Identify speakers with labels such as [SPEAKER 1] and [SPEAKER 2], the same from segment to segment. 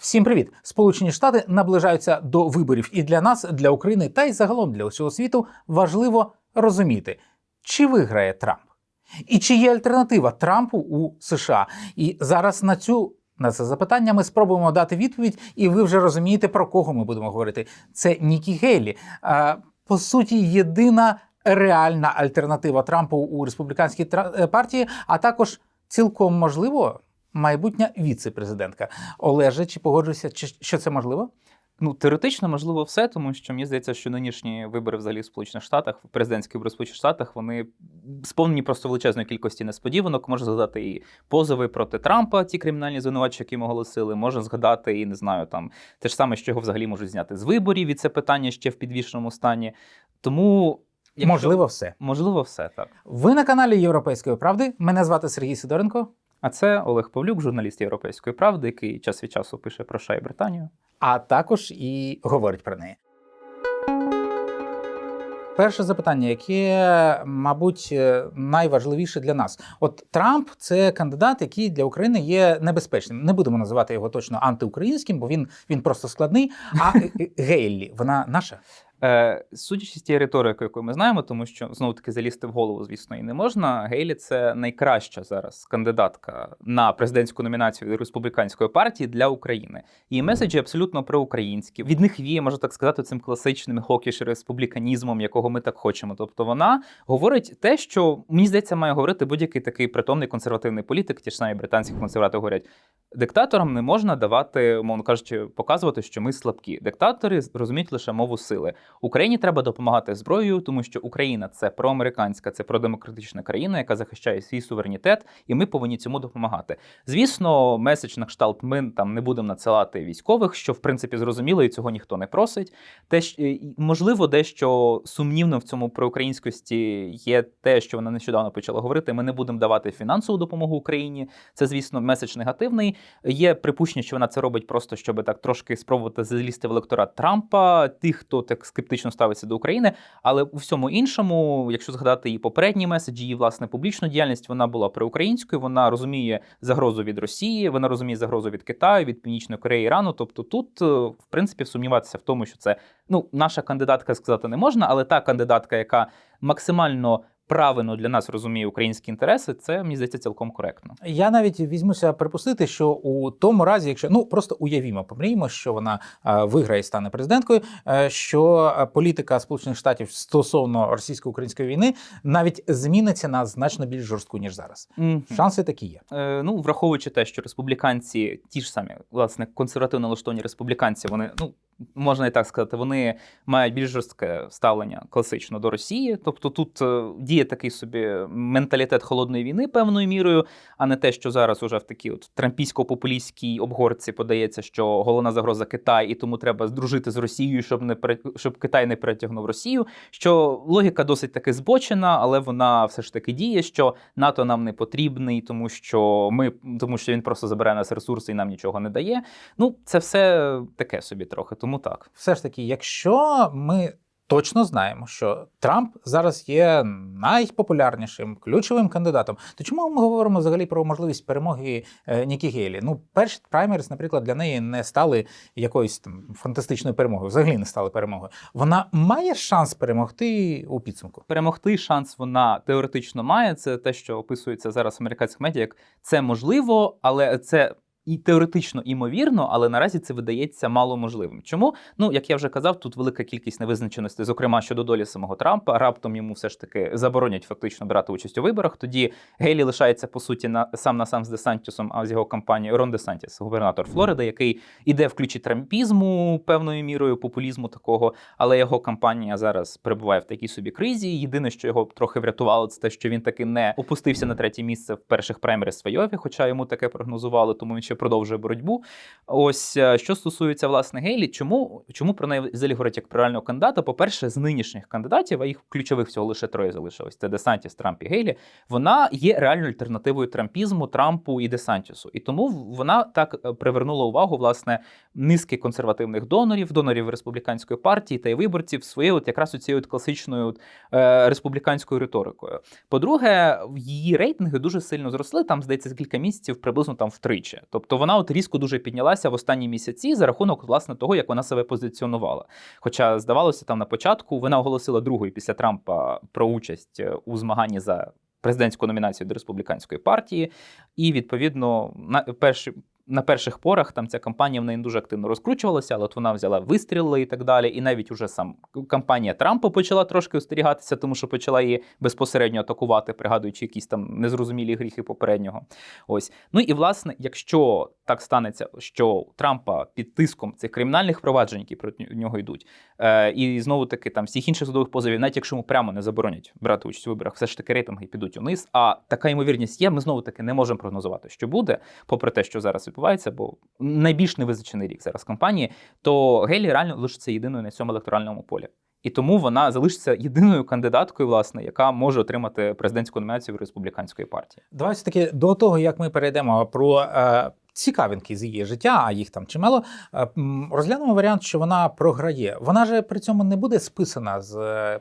[SPEAKER 1] Всім привіт! Сполучені Штати наближаються до виборів, і для нас, для України та й загалом для усього світу важливо розуміти, чи виграє Трамп, і чи є альтернатива Трампу у США. І зараз на цю на це запитання ми спробуємо дати відповідь, і ви вже розумієте, про кого ми будемо говорити. Це Нікі Гейлі. По суті, єдина реальна альтернатива Трампу у республіканській е, партії, а також цілком можливо майбутня віце-президентка. Олеже, чи погоджуєшся, чи що це можливо?
[SPEAKER 2] Ну, теоретично можливо все, тому що мені здається, що нинішні вибори взагалі в Сполучених Штатах, президентські вибори в Сполучених Штатах, вони сповнені просто величезної кількості несподіванок. Можна згадати і позови проти Трампа, ті кримінальні звинувачення, які ми оголосили. Можна згадати і не знаю, там те ж саме, що його взагалі можуть зняти з виборів, і це питання ще в підвішеному стані. Тому якщо-
[SPEAKER 1] Можливо, все.
[SPEAKER 2] можливо, все так.
[SPEAKER 1] Ви на каналі Європейської правди. Мене звати Сергій Сидоренко.
[SPEAKER 2] А це Олег Павлюк, журналіст Європейської правди, який час від часу пише про США і Британію.
[SPEAKER 1] а також і говорить про неї. Перше запитання, яке, мабуть, е, найважливіше для нас. От Трамп це кандидат, який для України є небезпечним. Не будемо називати його точно антиукраїнським, бо він, він просто складний. А е, Гейлі, вона наша.
[SPEAKER 2] Е, судячи з тієї риторики, яку ми знаємо, тому що знову таки залізти в голову, звісно, і не можна. Гейлі це найкраща зараз кандидатка на президентську номінацію від республіканської партії для України. Її меседжі абсолютно проукраїнські. Від них віє, можна так сказати, цим класичним хокіш республіканізмом, якого ми так хочемо. Тобто вона говорить те, що мені здається, має говорити будь-який такий притомний консервативний політик. Ті ж самі британські консерватори говорять. Диктаторам не можна давати, умовно кажучи, показувати, що ми слабкі. Диктатори розуміють лише мову сили. Україні треба допомагати зброєю, тому що Україна це проамериканська, це продемократична країна, яка захищає свій суверенітет, і ми повинні цьому допомагати. Звісно, меседж на кшталт ми там не будемо надсилати військових, що в принципі зрозуміло, і цього ніхто не просить. Те можливо, дещо сумнівно в цьому проукраїнськості є те, що вона нещодавно почала говорити. Ми не будемо давати фінансову допомогу Україні. Це, звісно, меседж негативний. Є припущення, що вона це робить просто, щоб так трошки спробувати залізти в електорат Трампа, тих, хто так скептично ставиться до України. Але у всьому іншому, якщо згадати її попередні меседжі, її власне публічну діяльність, вона була проукраїнською. Вона розуміє загрозу від Росії, вона розуміє загрозу від Китаю, від Північної Кореї, Ірану. Тобто, тут, е, в принципі, сумніватися в тому, що це ну наша кандидатка сказати не можна, але та кандидатка, яка максимально правильно для нас розуміє українські інтереси, це мені здається цілком коректно.
[SPEAKER 1] Я навіть візьмуся припустити, що у тому разі, якщо ну просто уявімо, помріємо, що вона е, виграє і стане президенткою, е, що е, політика Сполучених Штатів стосовно російсько-української війни навіть зміниться на значно більш жорстку ніж зараз.
[SPEAKER 2] Мгм.
[SPEAKER 1] Шанси такі є.
[SPEAKER 2] Е, ну, враховуючи те, що республіканці, ті ж самі, власне, консервативно налаштовані республіканці, вони, ну, можна і так сказати, вони мають більш жорстке ставлення класично до Росії. Тобто тут е, діє такий собі менталітет холодної війни певною мірою, а не те, що зараз уже в такій от трампійсько-популістській обгорці подається, що головна загроза Китай, і тому треба здружити з Росією, щоб не щоб Китай не перетягнув Росію. Що логіка досить таки збочена, але вона все ж таки діє, що НАТО нам не потрібний, тому що ми тому, що він просто забере нас ресурси і нам нічого не дає. Ну, це все таке собі трохи, тому так.
[SPEAKER 1] Все ж таки, якщо ми точно знаємо, що Трамп зараз є найпопулярнішим ключовим кандидатом, то чому ми говоримо взагалі про можливість перемоги е, Нікі Гейлі? Ну, перші праймерис, наприклад, для неї не стали якоюсь там фантастичною перемогою, взагалі не стали перемогою. Вона має шанс перемогти у підсумку.
[SPEAKER 2] Перемогти шанс вона теоретично має. Це те, що описується зараз в американських медіа, як це можливо, але це. І теоретично імовірно, але наразі це видається маломожливим. Чому? Ну як я вже казав, тут велика кількість невизначеностей, зокрема щодо долі самого Трампа. Раптом йому все ж таки заборонять фактично брати участь у виборах. Тоді Гейлі лишається по суті на сам на сам з Десантісом, а з його кампанією Рон Десантіс, губернатор Флориди, який іде в ключі трампізму певною мірою, популізму такого. Але його кампанія зараз перебуває в такій собі кризі. Єдине, що його трохи врятувало, це те, що він таки не опустився на третє місце в перших праймерис в Айові, хоча йому таке прогнозували, тому він ще продовжує боротьбу. Ось е, що стосується власне Гейлі, чому, чому про неї взагалі говорять як про реального кандидата? По-перше, з нинішніх кандидатів, а їх ключових всього лише троє залишилось: це Десантіс, Трамп і Гейлі. Вона є реальною альтернативою трампізму, Трампу і Десантісу. І тому вона так е, привернула увагу власне низки консервативних донорів, донорів республіканської партії та й виборців своєю от якраз цією класичною от, е, республіканською риторикою. По-друге, її рейтинги дуже сильно зросли. Там здається кілька місяців приблизно там втричі. Тобто вона от різко дуже піднялася в останні місяці за рахунок власне того, як вона себе позиціонувала. Хоча здавалося, там на початку вона оголосила другою після Трампа про участь е, у змаганні за президентську номінацію до республіканської партії, і відповідно на перші. На перших порах там ця кампанія в неї дуже активно розкручувалася, але от вона взяла вистріли і так далі. І навіть уже сам кампанія Трампа почала трошки остерігатися, тому що почала її безпосередньо атакувати, пригадуючи якісь там незрозумілі гріхи попереднього. Ось ну і власне, якщо так станеться, що Трампа під тиском цих кримінальних проваджень, які проти нього йдуть, е, і знову таки там всіх інших судових позовів, навіть якщо йому прямо не заборонять брати участь у виборах, все ж таки рейтинги підуть униз. А така ймовірність є. Ми знову таки не можемо прогнозувати, що буде, попри те, що зараз відбувається, бо найбільш невизначений рік зараз кампанії, то Гейлі реально лишиться єдиною на цьому електоральному полі. І тому вона залишиться єдиною кандидаткою, власне, яка може отримати президентську номінацію в республіканської партії.
[SPEAKER 1] Давайте таки до того, як ми перейдемо про е, цікавинки з її життя, а їх там чимало. е, розглянемо варіант, що вона програє. Вона же при цьому не буде списана з е,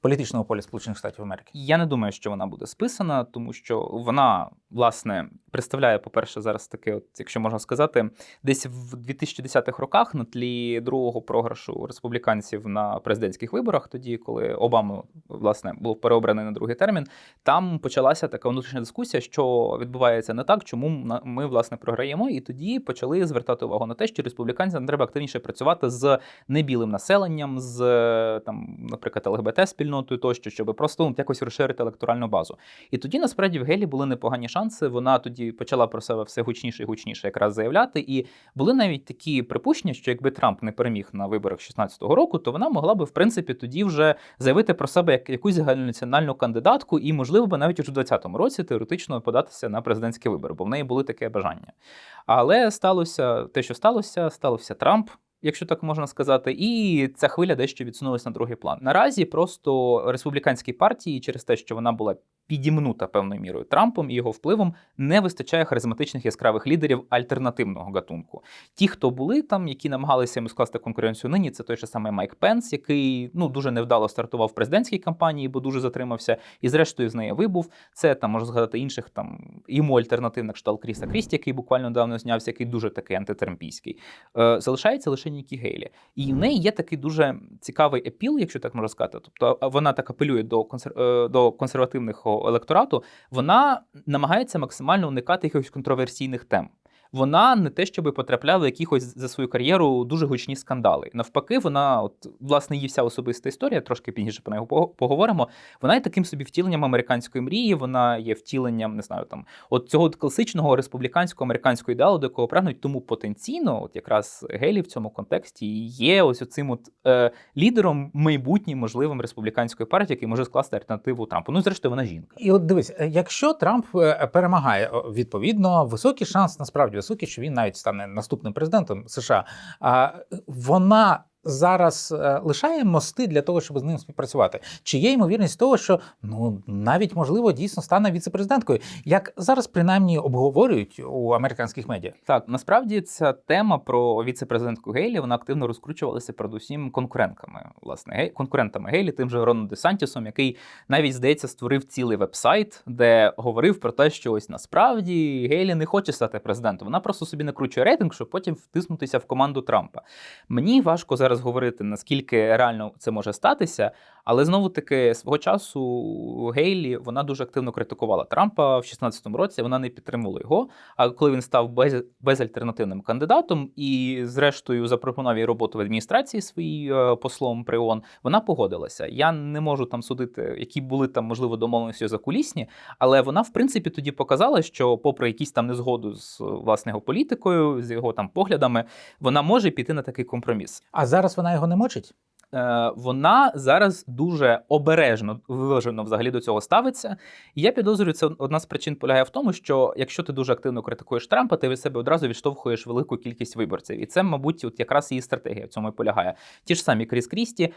[SPEAKER 1] політичного поля Сполучених Штатів Америки.
[SPEAKER 2] Я не думаю, що вона буде списана, тому що вона власне представляє, по-перше, зараз таке, от, якщо можна сказати, десь в 2010-х роках на тлі другого програшу республіканців на президентських виборах, тоді коли Обама власне був переобраний на другий термін, там почалася така внутрішня дискусія, що відбувається не так, чому ми власне програємо, і тоді почали звертати увагу на те, що республіканцям треба активніше працювати з небілим населенням, з е, там, наприклад, ЛГБТ спільнотою тощо, щоб просто ну, якось розширити електоральну базу. І тоді насправді в Гелі були непогані шанси. Вона тоді почала про себе все гучніше і гучніше якраз заявляти. І були навіть такі припущення, що якби Трамп не переміг на виборах 16-го року, то вона могла би в принципі тоді вже заявити про себе як якусь загальнонаціональну кандидатку, і можливо би навіть в 20-му році теоретично податися на президентські вибори, бо в неї були таке бажання. Але сталося те, що сталося, стався Трамп. Якщо так можна сказати, і ця хвиля дещо відсунулася на другий план. Наразі просто республіканській партії, через те, що вона була підімнута певною мірою Трампом і його впливом, не вистачає харизматичних яскравих лідерів альтернативного гатунку. Ті, хто були там, які намагалися йому скласти конкуренцію нині, це той же самий Майк Пенс, який ну дуже невдало стартував в президентській кампанії, бо дуже затримався, і зрештою з неї вибув. Це там можна згадати інших там йому альтернативних кшталт Кріса Крісті, який буквально недавно знявся, який дуже такий антитрампійський. Е, залишається лише Нікі Гейлі. І в неї є такий дуже цікавий епіл, якщо так можна сказати. Тобто вона так апелює до консер... е, до електорату. Вона намагається максимально уникати якихось контроверсійних тем. Вона не те, щоб потрапляла в якихось за свою кар'єру дуже гучні скандали. Навпаки, вона, от власне, її вся особиста історія, трошки пізніше про неї пого- поговоримо. Вона є таким собі втіленням американської мрії. Вона є втіленням, не знаю, там от цього класичного республіканського американського ідеалу, до якого прагнуть. Тому потенційно, от якраз Гелі в цьому контексті є ось оцим от е, лідером майбутнім можливим республіканської партії, який може скласти альтернативу Трампу. Ну, зрештою, вона жінка.
[SPEAKER 1] І от дивись, е, якщо Трамп е, перемагає, відповідно, високий шанс, насправді високий, що він навіть стане наступним президентом США. А вона зараз е, лишає мости для того, щоб з ним співпрацювати. Чи є ймовірність того, що ну навіть можливо дійсно стане віцепрезиденткою, як зараз принаймні обговорюють у американських медіа?
[SPEAKER 2] Так, насправді ця тема про віце-президентку Гейлі вона активно розкручувалася передусім конкурентками, власне, конкурентами Гейлі, тим же Роном Десантісом, який навіть здається створив цілий вебсайт, де говорив про те, що ось насправді Гейлі не хоче стати президентом. Вона просто собі накручує рейтинг, щоб потім втиснутися в команду Трампа. Мені важко зараз говорити, наскільки реально це може статися, але знову таки свого часу Гейлі вона дуже активно критикувала Трампа в 16-му році. Вона не підтримувала його. А коли він став без, безальтернативним кандидатом і, зрештою, запропонував їй роботу в адміністрації своїй е, послом при ООН, вона погодилася. Я не можу там судити, які були там можливо домовленості за кулісні, але вона, в принципі, тоді показала, що, попри якісь там незгоду з власне його політикою, з його там поглядами, вона може піти на такий компроміс.
[SPEAKER 1] А зараз вона його не мочить?
[SPEAKER 2] Е, вона зараз дуже обережно виважено взагалі до цього ставиться. І я підозрюю, це одна з причин полягає в тому, що якщо ти дуже активно критикуєш Трампа, ти від себе одразу відштовхуєш велику кількість виборців. І це, мабуть, от якраз її стратегія в цьому і полягає. Ті ж самі Кріс Крісті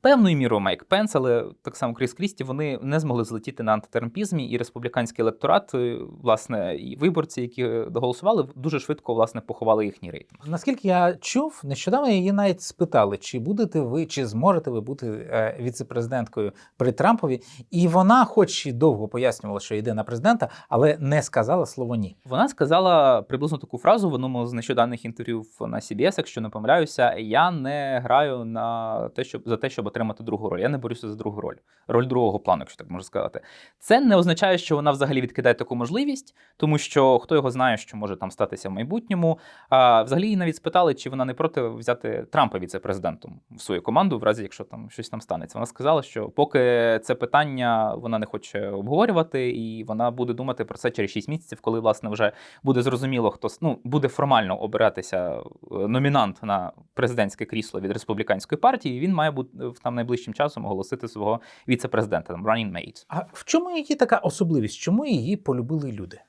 [SPEAKER 2] Певною мірою Майк Пенс, але так само Кріс Крісті, вони не змогли злетіти на антитрампізмі, і республіканський електорат, е, власне, і виборці, які е, голосували, дуже швидко власне поховали їхній рейтинг.
[SPEAKER 1] Наскільки я чув, нещодавно її навіть спитали, чи будете ви, чи зможете ви бути е, віцепрезиденткою при Трампові. І вона, хоч і довго пояснювала, що йде на президента, але не сказала слово ні.
[SPEAKER 2] Вона сказала приблизно таку фразу в одному з нещодавних інтерв'ю на CBS, якщо не помиляюся, я не граю на те, щоб за те, щоб отримати другу роль. Я не борюся за другу роль, роль другого плану, якщо так можна сказати. Це не означає, що вона взагалі відкидає таку можливість, тому що хто його знає, що може там статися в майбутньому. А взагалі її навіть спитали, чи вона не проти взяти Трампа віце-президентом в свою команду, в разі якщо там щось там станеться. Вона сказала, що поки це питання вона не хоче обговорювати, і вона буде думати про це через 6 місяців, коли власне вже буде зрозуміло, хто ну буде формально обиратися е, номінант на президентське крісло від республіканської партії. Він має бути там найближчим часом оголосити свого віце-президента, там running mate.
[SPEAKER 1] А в чому її така особливість? Чому її полюбили люди?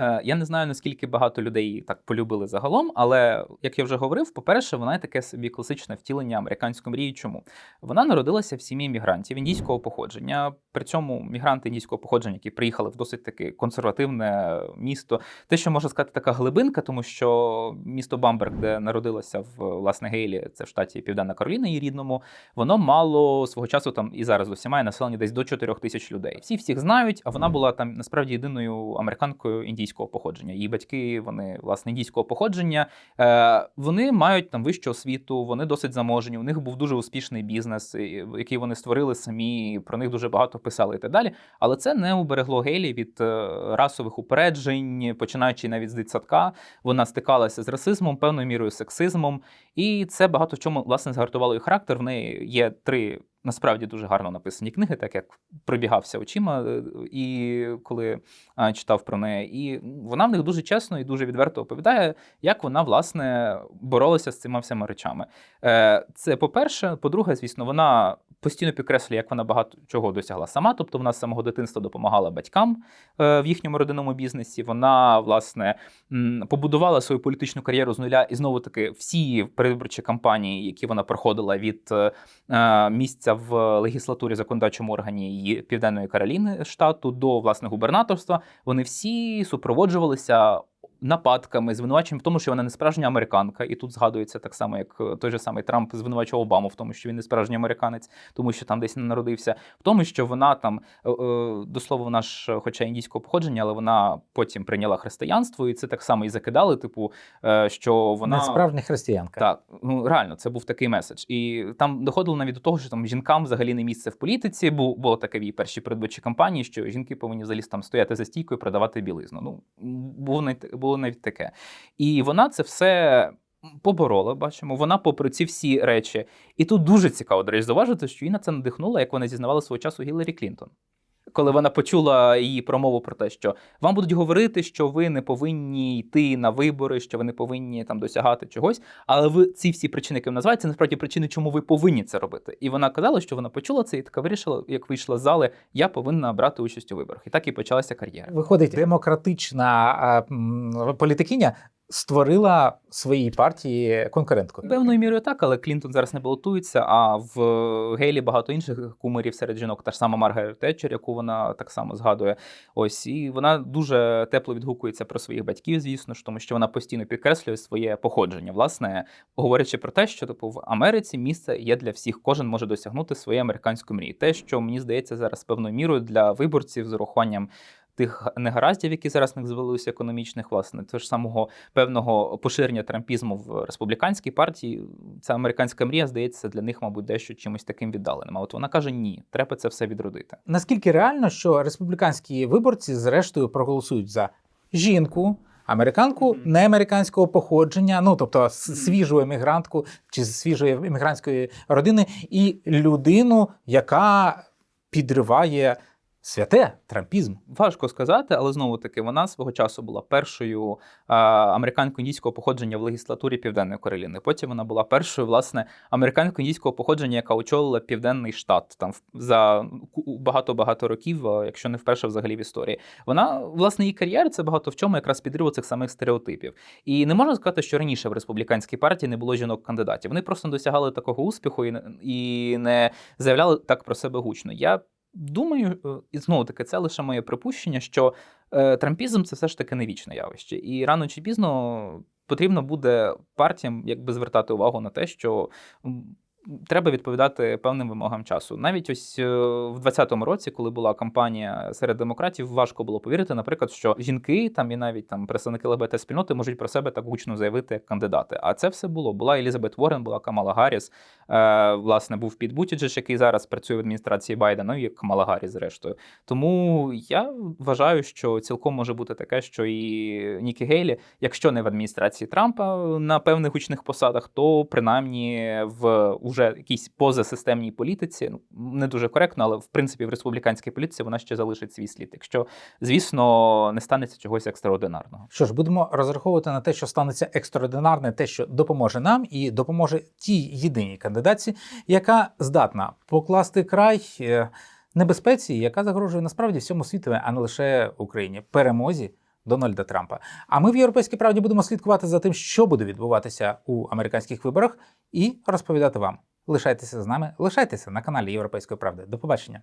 [SPEAKER 2] Е, Я не знаю, наскільки багато людей її так полюбили загалом, але як я вже говорив, по-перше, вона є таке собі класичне втілення американської мрії. Чому вона народилася в сім'ї мігрантів індійського походження. При цьому мігранти індійського походження, які приїхали в досить таке консервативне місто, те, що можна сказати, така глибинка, тому що місто Бамберг, де народилася в власне Гейлі, це в штаті Південна Кароліна, її рідному, воно мало свого часу там і зараз досі має населення десь до 4 тисяч людей. Всі всіх знають, а вона була там насправді єдиною американкою індійського походження. Її батьки, вони власне індійського походження. Е, вони мають там вищу освіту, вони досить заможені. У них був дуже успішний бізнес, який вони створили самі. Про них дуже багато писали і так далі. Але це не уберегло Гейлі від е, расових упереджень, починаючи навіть з дитсадка. Вона стикалася з расизмом, певною мірою сексизмом, і це багато в чому власне згартувало її характер. В неї є три. Насправді дуже гарно написані книги, так як пробігався очима, е, і коли а, читав про неї. І вона в них дуже чесно і дуже відверто оповідає, як вона власне боролася з цими всіма речами. Е, Це по-перше. По-друге, звісно, вона постійно підкреслює, як вона багато чого досягла сама. Тобто вона з самого дитинства допомагала батькам е, в їхньому родинному бізнесі. Вона власне побудувала свою політичну кар'єру з нуля, і знову таки всі передвиборчі кампанії, які вона проходила від е, е, місця в легіслатурі законодавчому органі її Південної Кароліни штату до власне губернаторства, вони всі супроводжувалися. Нападками, звинуваченням в тому, що вона не справжня американка, і тут згадується так само, як е, той же самий Трамп звинувачував Обаму в тому, що він не справжній американець, тому що там десь не народився, в тому, що вона там е, е, до слова, вона ж, хоча індійського походження, але вона потім прийняла християнство, і це так само і закидали. Типу, що вона
[SPEAKER 1] Не справжня християнка.
[SPEAKER 2] так, ну реально, це був такий меседж. І там доходило навіть до того, що там жінкам взагалі не місце в політиці. Бу- було таке в її першій передвиборчій кампанії, що жінки повинні взагалі там стояти за стійкою продавати білизну. Ну було навіть, було навіть таке. І вона це все. Поборола, бачимо, вона попри ці всі речі. І тут дуже цікаво, до речі, зауважити, що її на це надихнула, як вона зізнавала свого часу Гіларі Клінтон. Коли вона почула її промову про те, що вам будуть говорити, що ви не повинні йти на вибори, що ви не повинні там досягати чогось, але ви ці всі причини, які ви називаєте, це насправді причини, чому ви повинні це робити. І вона казала, що вона почула це і така вирішила, як вийшла з зали, я повинна брати участь у виборах. І так і почалася кар'єра.
[SPEAKER 1] Виходить, демократична а, м, політикиня створила своїй партії конкурентку.
[SPEAKER 2] Певною мірою так, але Клінтон зараз не балотується. А в Гейлі багато інших кумирів серед жінок, та ж сама Маргарет Тетчер, яку вона так само згадує. Ось і вона дуже тепло відгукується про своїх батьків, звісно ж, тому що вона постійно підкреслює своє походження, власне, говорячи про те, що типу в Америці місце є для всіх, кожен може досягнути своєї американської мрії. Те, що мені здається зараз певною мірою для виборців з урахуванням. Тих негараздів, які зараз них звелися економічних, власне, того ж самого певного поширення трампізму в республіканській партії, ця американська мрія здається для них, мабуть, дещо чимось таким віддаленим. А от вона каже: ні, треба це все відродити.
[SPEAKER 1] Наскільки реально, що республіканські виборці зрештою проголосують за жінку, американку
[SPEAKER 2] Мгм.
[SPEAKER 1] неамериканського походження, ну тобто свіжу емігрантку чи з свіжої емігрантської родини, і людину, яка підриває святе трампізм.
[SPEAKER 2] Важко сказати, але знову таки вона свого часу була першою американсько-індійського походження в легіслатурі Південної Кароліни. Потім вона була першою, власне, американсько-індійського походження, яка очолила південний штат там за багато-багато років, якщо не вперше взагалі в історії. Вона власне її кар'єра це багато в чому якраз підрив цих самих стереотипів. І не можна сказати, що раніше в республіканській партії не було жінок-кандидатів. Вони просто не досягали такого успіху і не заявляли так про себе гучно. Я думаю, е, і знову таки, це лише моє припущення, що е, трампізм це все ж таки не вічне явище. І рано чи пізно потрібно буде партіям якби звертати увагу на те, що. Треба відповідати певним вимогам часу. Навіть ось е, в 2020 році, коли була кампанія серед демократів, важко було повірити, наприклад, що жінки там і навіть там представники ЛГБТ спільноти можуть про себе так гучно заявити як кандидати. А це все було. Була Елізабет Уоррен, була Камала Гарріс. Е, власне, був Піт Бутіджеш, який зараз працює в адміністрації Байдена, ну і Камала Гарріс, зрештою. Тому я вважаю, що цілком може бути таке, що і Нікі Гейлі, якщо не в адміністрації Трампа на певних гучних посадах, то принаймні в уже якійсь позасистемній політиці, ну не дуже коректно, але в принципі в республіканській політиці вона ще залишить свій слід. Якщо, звісно, не станеться чогось екстраординарного.
[SPEAKER 1] Що ж, будемо розраховувати на те, що станеться екстраординарне, те, що допоможе нам і допоможе тій єдиній кандидатці, яка здатна покласти край е, небезпеці, яка загрожує насправді всьому світу, а не лише Україні, перемозі. Дональда Трампа. А ми в Європейській правді будемо слідкувати за тим, що буде відбуватися у американських виборах, і розповідати вам. Лишайтеся з нами, лишайтеся на каналі Європейської правди. До побачення.